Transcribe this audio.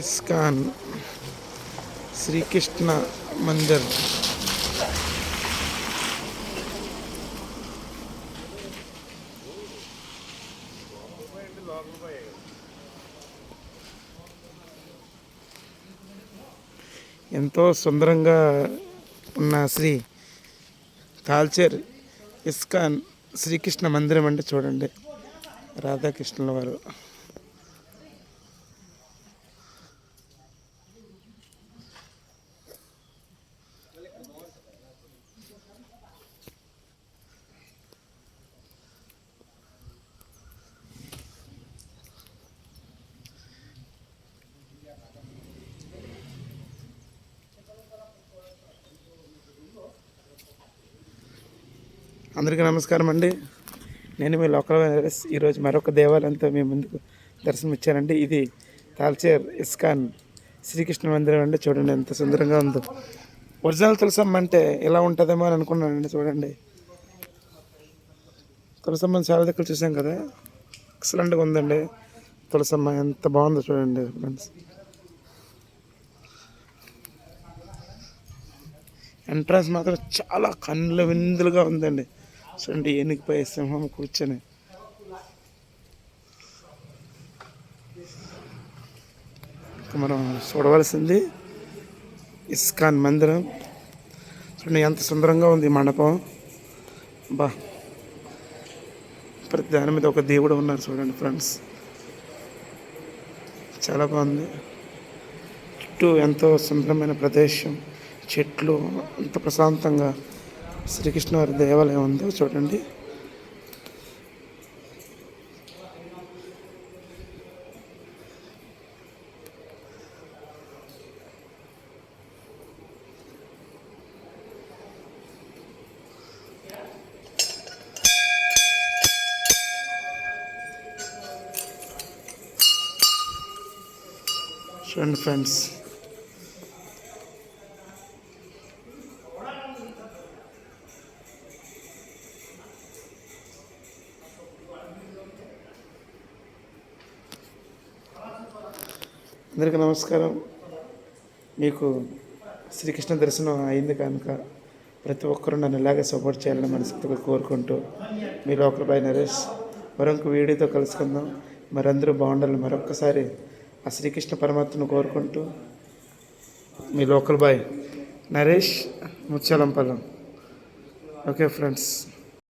ISKCON Srikrishna Mandir. ఎంతో సుందరంగా ఉన్న శ్రీ తాల్చేర్ ఇస్కాన్ శ్రీకృష్ణ మందిరం అంటే చూడండి రాధాకృష్ణుల వారు. అందరికీ నమస్కారం అండి. నేను మీ లోకల్ వైరస్ ఈరోజు మరొక దేవాలయంతో మీ ముందుకు దర్శనం ఇచ్చానండి. ఇది తాల్చేర్ ఇస్కాన్ శ్రీకృష్ణ మందిరం అండి. చూడండి ఎంత సుందరంగా ఉందో. ఒరిజినల్ తులసమ్మ అంటే ఇలా ఉంటుందేమో అని అనుకున్నానండి. చూడండి. తులసమ్మ చాలా దగ్గర చూసాం కదా. ఎక్సలెంట్గా ఉందండి. తులసమ్మ ఎంత బాగుందో చూడండి ఫ్రెండ్స్ ఎంట్రన్స్ మాత్రం చాలా కన్నుల విందులుగా ఉందండి. చూడండి ఏనుగుపై సింహం కూర్చొని. మనం చూడవలసింది ఇస్కాన్ మందిరం. చూడండి ఎంత సుందరంగా ఉంది మండపం. బా. ప్రతి దాని మీద ఒక దేవుడు ఉన్నారు చూడండి ఫ్రెండ్స్. చాలా బాగుంది. చుట్టూ ఎంతో సుందరమైన ప్రదేశం. చెట్లు అంత ప్రశాంతంగా. శ్రీకృష్ణ వారి దేవాలయం ఉందో చూడండి. చూడండి ఫ్రెండ్స్. అందరికీ నమస్కారం. మీకు శ్రీకృష్ణ దర్శనం అయింది కనుక ప్రతి ఒక్కరూ నన్ను ఇలాగే సపోర్ట్ చేయాలని మనస్ఫూర్తిగా కోరుకుంటూ మీ లోకల్ బై నరేష్ మరొక వీడియోతో కలుసుకుందాం. మరందరూ బాగుండాలి మరొక్కసారి ఆ శ్రీకృష్ణ పరమాత్మను కోరుకుంటూ మీ local boy Naresh Mutyalampalam. Okay friends.